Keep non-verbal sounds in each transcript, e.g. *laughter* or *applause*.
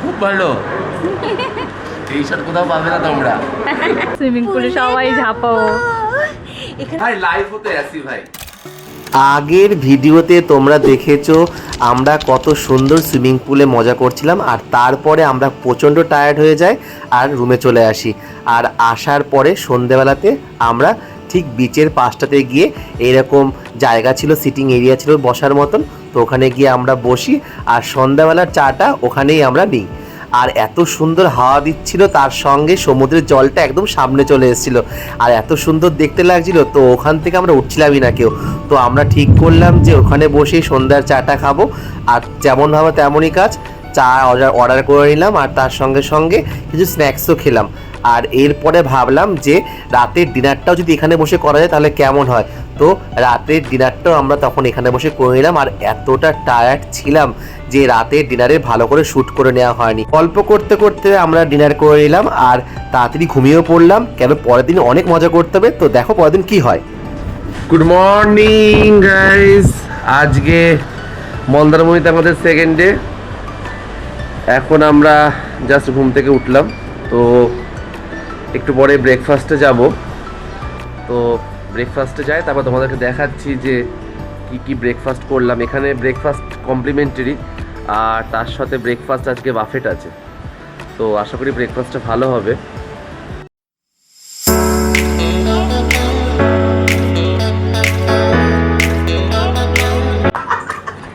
খুব ভালো। এই শট কোথাও পাবে না তোমরা? সুইমিং পুলে সবাই ঝাঁপাও। ভাই লাইভ হতে আসি ভাই। আগের ভিডিওতে তোমরা দেখেছ আমরা কত সুন্দর সুইমিং পুলে মজা করছিলাম আর তারপরে আমরা প্রচণ্ড টায়ার্ড হয়ে যাই আর রুমে চলে আসি। আর আসার পরে সন্ধেবেলাতে আমরা ঠিক বিচের পাশটাতে গিয়ে এরকম জায়গা ছিল সিটিং এরিয়া ছিল বসার মতন। তো ওখানে গিয়ে আমরা বসি আর সন্ধ্যাবেলার চাটা ওখানেই আমরা নিই। আর এত সুন্দর হাওয়া দিচ্ছিল, তার সঙ্গে সমুদ্রের জলটা একদম সামনে চলে এসেছিল। আর এত সুন্দর দেখতে লাগছিল, তো ওখান থেকে আমরা উঠছিলামই না কেউ। তো আমরা ঠিক করলাম যে ওখানে বসেই সন্ধ্যার চাটা খাব। আর যেমন হবে তেমনই কাজ, চা অর্ডার অর্ডার করে নিলাম আর তার সঙ্গে সঙ্গে কিছু স্ন্যাক্সও খেলাম। আর এরপরে ভাবলাম যে রাতের ডিনারটাও যদি এখানে বসে করা যায় তাহলে কেমন হয়? তো রাতের ডিনারটাও আমরা তখন এখানে বসে করে নিলাম আর এতটা টায়ার্ড ছিলাম যে রাতের ডিনারে ভালো করে শ্যুট করে নেওয়া হয়নি। অল্প করতে করতে আমরা ডিনার করে নিলাম আর তাড়াতাড়ি ঘুমিয়েও পড়লাম। কেন পরের দিন অনেক মজা করতে হবে। তো দেখো পরের দিন কী হয়। গুড মর্নিং গাইস আজকে মন্দারমণিতে আমাদের সেকেন্ড ডে এখন আমরা জাস্ট ঘুম থেকে উঠলাম। তো একটু পরে ব্রেকফাস্টে যাব। তো ব্রেকফাস্টে যাই তারপর তোমাদেরকে দেখাচ্ছি যে কি কি ব্রেকফাস্ট করলাম। এখানে ব্রেকফাস্ট কমপ্লিমেন্টারি আর তার সাথে ব্রেকফাস্ট আজকে বাফেট আছে। তো আশা করি ব্রেকফাস্টটা ভালো হবে।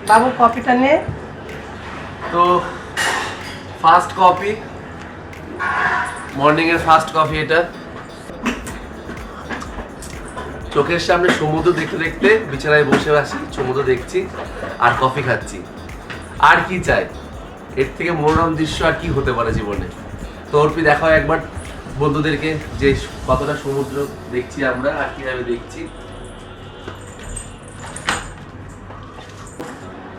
বাবু কপিটা নে। তো ফার্স্ট কপি মর্নিং এর ফার্স্ট কফি এটা। চোখের সামনে সমুদ্র দেখতে দেখতে বিছানায় বসে আসি সমুদ্র দেখছি আর কফি খাচ্ছি। আর কি চাই? এর থেকে মনোরম দৃশ্য আর কি হতে পারে জীবনে? তো অর্পি দেখাও একবার বন্ধুদেরকে যে কতটা সমুদ্র দেখছি আমরা আর কীভাবে দেখছি।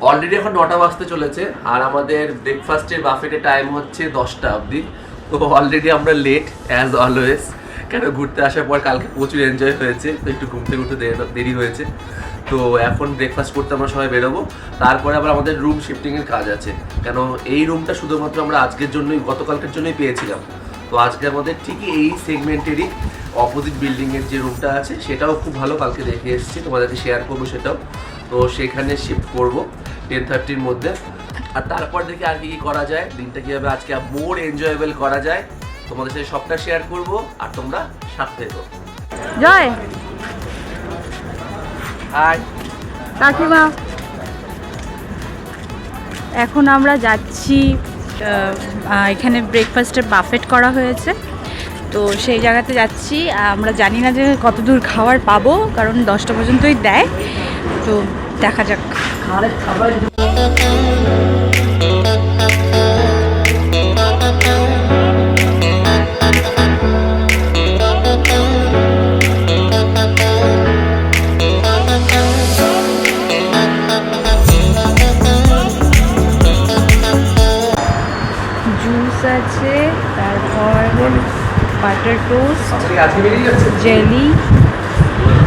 অলরেডি এখন নটা বাজতে চলেছে আর আমাদের ব্রেকফাস্টের বাফেটের টাইম হচ্ছে দশটা অবধি। তো অলরেডি আমরা লেট অ্যাজ অলওয়েজ কেন ঘুরতে আসার পর কালকে প্রচুর এনজয় হয়েছে, তো একটু ঘুমতে ঘুরতে দেরি হয়েছে। তো এখন ব্রেকফাস্ট করতে আমরা সবাই বেরোবো। তারপরে আবার আমাদের রুম শিফটিংয়ের কাজ আছে। কেন এই রুমটা শুধুমাত্র আমরা আজকের জন্যই, গতকালকের জন্যই পেয়েছিলাম। তো আজকে আমাদের ঠিকই এই সেগমেন্টেরই অপোজিট বিল্ডিংয়ের যে রুমটা আছে, সেটাও খুব ভালো কালকে দেখে এসেছি। তোমাদেরকে শেয়ার করব সেটাও। তো সেখানে শিফট করব। টেন থার্টির মধ্যে। আর তারপর দেখি আর কি কি করা যায়? দিনটা কীভাবে আজকে মোর এনজয়েবল করা যায়? তোমাদের সাথে সবটা শেয়ার করব আর তোমরা সাথে থেকো। জয়। হাই কাকিমা। এখন আমরা যাচ্ছি এখানে ব্রেকফাস্টের বাফেট করা হয়েছে। তো সেই জায়গাতে যাচ্ছি। আমরা জানি না যে কত দূর খাবার পাবো কারণ দশটা পর্যন্তই দেয়। তো দেখা যাক। জুস টোস্ট জেলি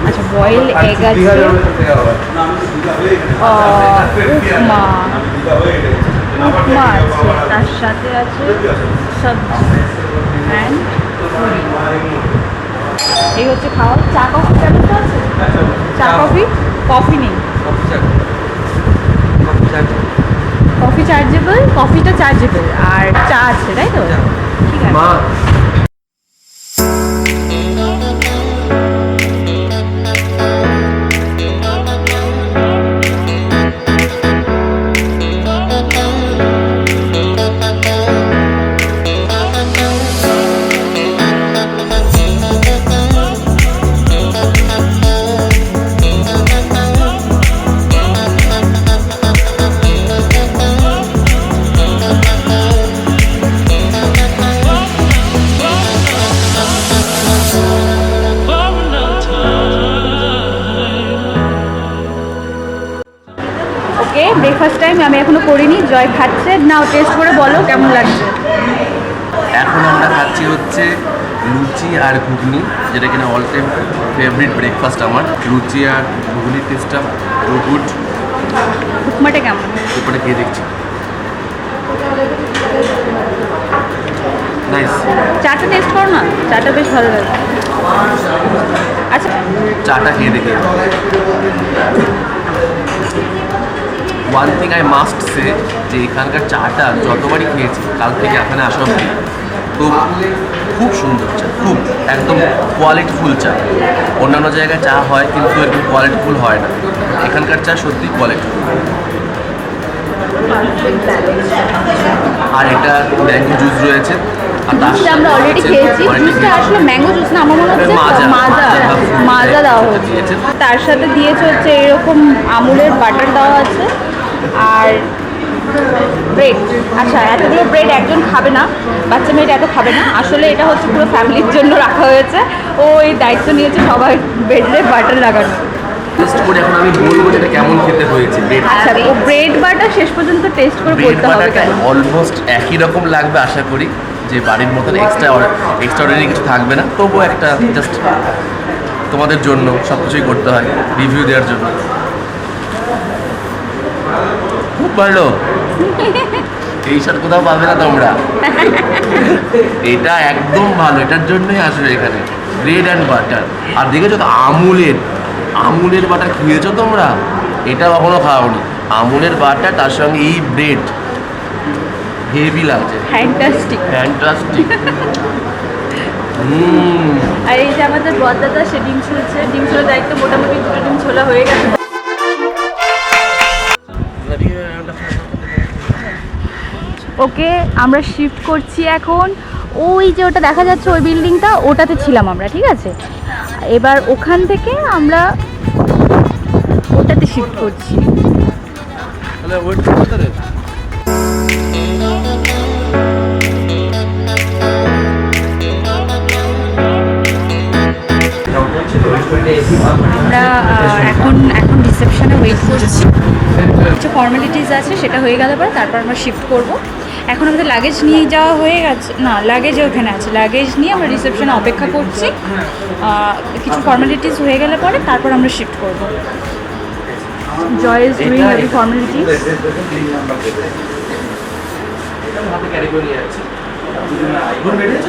আচ্ছা বয়েল এগ আছে। উপমা। উপমা আছে তার সাথে আছে সবজি অ্যান্ড এই হচ্ছে খাওয়া। চা কফি ব্যবস্থা আছে? চা কফি। কফি? নেই। কফি চার্জেবল কফিটা চার্জেবল আর চা আছে তাই তো? ঠিক আছে। আমি এখনও করিনি জয় খাচ্ছে। নাও টেস্ট করে বলো কেমন লাগছে? এখন আমরা খাচ্ছি হচ্ছে লুচি আর ঘুগনি যেটা কিনা অল টাইম ফেভারিট ব্রেকফাস্ট আমার। লুচি আর ঘুগনির টেস্টটা গুড উপমাটা কেমন? উপরে খেয়ে দেখছি। নাইস চাটা টেস্ট করো না চাটা বেশ ভালো লাগে। আচ্ছা। চাটা খেয়ে দেখে। One thing I must say যে এখানকার চাটা যতবারই খেয়েছি কাল থেকে এখানে আসা অব্দি তো খুব সুন্দর চা খুব একদম কোয়ালিটিফুল চা। অন্যান্য জায়গায় চা হয় কিন্তু এরকম কোয়ালিটিফুল হয় না। এখানকার চা সত্যি কোয়ালিটিফুল আর এটা ম্যাঙ্গো জুস রয়েছে আর জুসটা আমরা অলরেডি খেয়েছি। জুসটা আসলে ম্যাঙ্গো জুস না আমার মনে হচ্ছে মাজা, মাজা মাজা বা fruit মাজা type দেওয়া হচ্ছে তার সাথে দিয়েছে হচ্ছে এরকম আমুলের বাটার দেওয়া আছে। আর ব্রেড আচ্ছা এতগুলো ব্রেড একজন খাবে না বাচ্চা মেয়েটা এত খাবে না আসলে এটা হচ্ছে পুরো ফ্যামিলির জন্য রাখা হয়েছে। ও এই দায়িত্ব নিয়েছে সবাই ব্রেডে বাটার লাগানো। টেস্ট করে এখন আমি বলব এটা কেমন খেতে হয়েছে ব্রেড আচ্ছা ও ব্রেড বাটার শেষ পর্যন্ত টেস্ট করে বলতে হবে অলমোস্ট একই রকম লাগবে আশা করি যে বাড়ির মতন এক্সট্রা এক্সট্রাঅর্ডিনারি কিছু থাকবে না। তবুও একটা জাস্ট তোমাদের জন্য সব কিছুই করতে হয় রিভিউ দেওয়ার জন্য। খুব ভালো *laughs* এই সব কোথাও পাবে না তোমরা? *laughs* এটা একদম ভালো এটার জন্যই আসবে এখানে। ব্রেড অ্যান্ড বাটার আর দেখেছ তো আমুলের আমুলের বাটার খেয়েছো তোমরা? এটা কখনো খাওনি। আমুলের বাটার তার সঙ্গে এই ব্রেড হেভি লাগছে। ফ্যান্টাস্টিক ফ্যান্টাস্টিক *laughs* হুম। আর এই যে আমাদের বদাদা সে ডিম ছুলছে। ডিম ছোলার দায়িত্ব মোটামুটি দুটো ডিম ছোলা হয়ে গেছে। ওকে আমরা শিফট করছি এখন। ওই যে ওটা দেখা যাচ্ছে ওই বিল্ডিংটা ওটাতে ছিলাম আমরা ঠিক আছে? এবার ওখান থেকে আমরা ওটাতে শিফট করছি। আমরা এখন এখন রিসেপশনে ওয়েট করছি। কিছু ফর্মালিটিস আছে সেটা হয়ে গেলে পরে তারপর আমরা শিফট করব। এখন আমাদের লাগেজ নিয়ে যাওয়া হয়ে গেছে না লাগেজ ওখানে আছে। লাগেজ নিয়ে আমরা রিসেপশনে অপেক্ষা করছি। কিছু ফর্মালিটিস হয়ে গেলে পরে তারপর আমরা শিফট করব। Joy is doing every formalities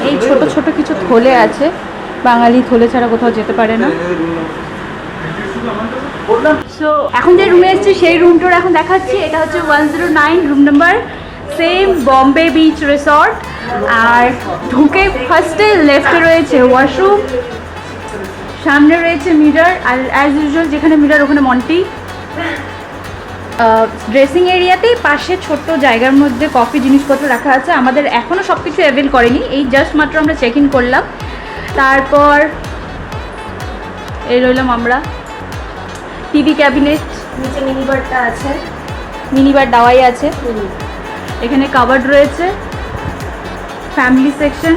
এই ছোট ছোট কিছু থলে আছে। বাঙালি থলে ছাড়া কোথাও যেতে পারে না। সো এখন যে রুমে এসেছি সেই রুমটার এখন দেখাচ্ছি। এটা হচ্ছে one zero nine room number same Bombay beach resort আর ঢুকে ফার্স্টে লেফটে রয়েছে ওয়াশরুম সামনে রয়েছে মিরার আর অ্যাজ ইউজুয়াল যেখানে মিরার ওখানে মন্টি ড্রেসিং এরিয়াতেই পাশে ছোট্ট জায়গার মধ্যে কফি জিনিসপত্র রাখা আছে। আমাদের এখনও সব কিছু অ্যাভেল করেনি। এই জাস্ট মাত্র আমরা চেক ইন করলাম। তারপর এই রইলাম আমরা। টিভি ক্যাবিনেট নিচে মিনিবারটা আছে। মিনিবার দাওয়াই আছে। এখানে কাবার্ড রয়েছে ফ্যামিলি সেকশন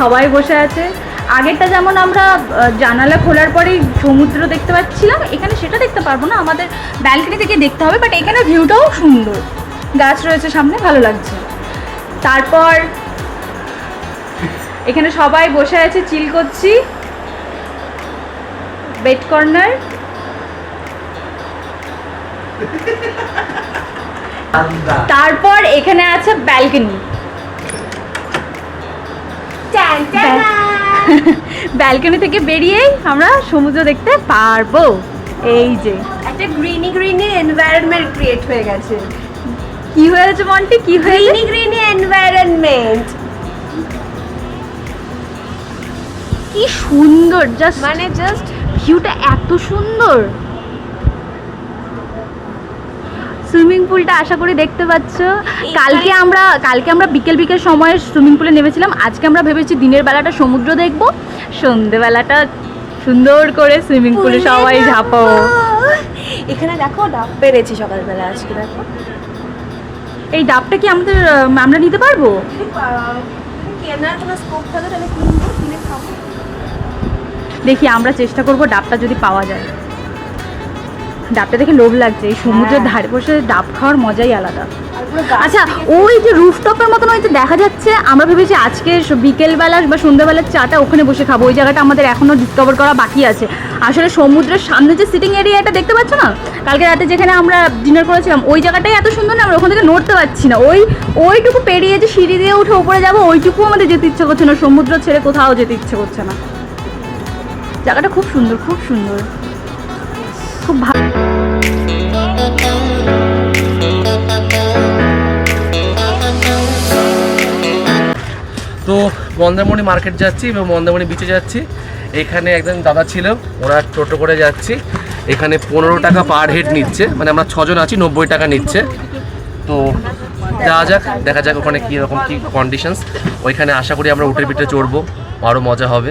সবাই বসে আছে। আগেরটা যেমন আমরা জানালা খোলার পরেই সমুদ্র দেখতে পাচ্ছিলাম, এখানে সেটা দেখতে পারব না, আমাদের ব্যালকনি থেকে দেখতে হবে বাট এখানে ভিউটাও সুন্দর। গাছ রয়েছে সামনে, ভালো লাগছে। তারপর, এখানে সবাই বসে আছে চিল করছি। বেড কর্নার তারপর এখানে আছে ব্যালকনি। *laughs* ব্যালকনি থেকে বেরিয়েই আমরা সমুদ্র দেখতে পারব। এই যে। একটা গ্রিনি গ্রিনি এনভায়রনমেন্ট ক্রিয়েট হয়ে গেছে। কি হয়েছে মন্টি? কি হয়েছে? গ্রিনি গ্রিনি এনভায়রনমেন্ট কি সুন্দর জাস্ট মানে জাস্ট ভিউটা এত সুন্দর। সুইমিং পুলটা আশা করি দেখতে পাচ্ছ। কালকে আমরা কালকে আমরা বিকেল বিকেল সময়ে সুইমিং পুলে নেমেছিলাম। আজকে আমরা ভেবেছি দিনের বেলাটা সমুদ্র দেখব। সন্ধেবেলাটা সুন্দর করে সুইমিং পুলে সবাই ঝাঁপো। এখানে দেখো ডাব পেরেছি সকালবেলা আজকে দেখো। এই ডাবটা কি আমাদের আমরা নিতে পারব? কেনার কোনো স্কোপ থাকে তাহলে কিনবো কিনে খাব। দেখি আমরা চেষ্টা করব ডাবটা যদি পাওয়া যায়। ডাবটা দেখে লোভ লাগছে এই সমুদ্রের হ্যাঁ। ধারে বসে ডাব খাওয়ার মজাই আলাদা। আচ্ছা ওই যে রুফটপের মতন ওই যে দেখা যাচ্ছে আমরা ভেবেছি আজকে বিকেলবেলা বা সন্ধ্যাবেলার চাটা ওখানে বসে খাব ওই জায়গাটা আমাদের এখনও ডিসকভার করা বাকি আছে। আসলে সমুদ্রের সামনে যে সিটিং এরিয়াটা দেখতে পাচ্ছ না? কালকে রাতে যেখানে আমরা ডিনার করেছিলাম ওই জায়গাটাই এত সুন্দর না আমরা ওখান থেকে নড়তে পারছি না। ওই ওইটুকু পেরিয়ে যে সিঁড়ি দিয়ে উঠে উপরে যাব ওইটুকু আমাদের যেতে ইচ্ছে করছে না সমুদ্র ছেড়ে কোথাও যেতে ইচ্ছে করছে না। জায়গাটা খুব সুন্দর খুব সুন্দর। খুব ভালো মন্দারমণি মার্কেট যাচ্ছি এবং মন্দারমণি বিচে যাচ্ছি। এখানে একজন দাদা ছিল, ওরা টোটো করে যাচ্ছি। এখানে পনেরো টাকা পার হেড নিচ্ছে মানে আমরা ছজন আছি, নব্বই টাকা নিচ্ছে। তো যাওয়া যাক, দেখা যাক ওখানে কীরকম কী কন্ডিশনস ওইখানে আশা করি আমরা উঠে পিঠে চড়বো আরও মজা হবে।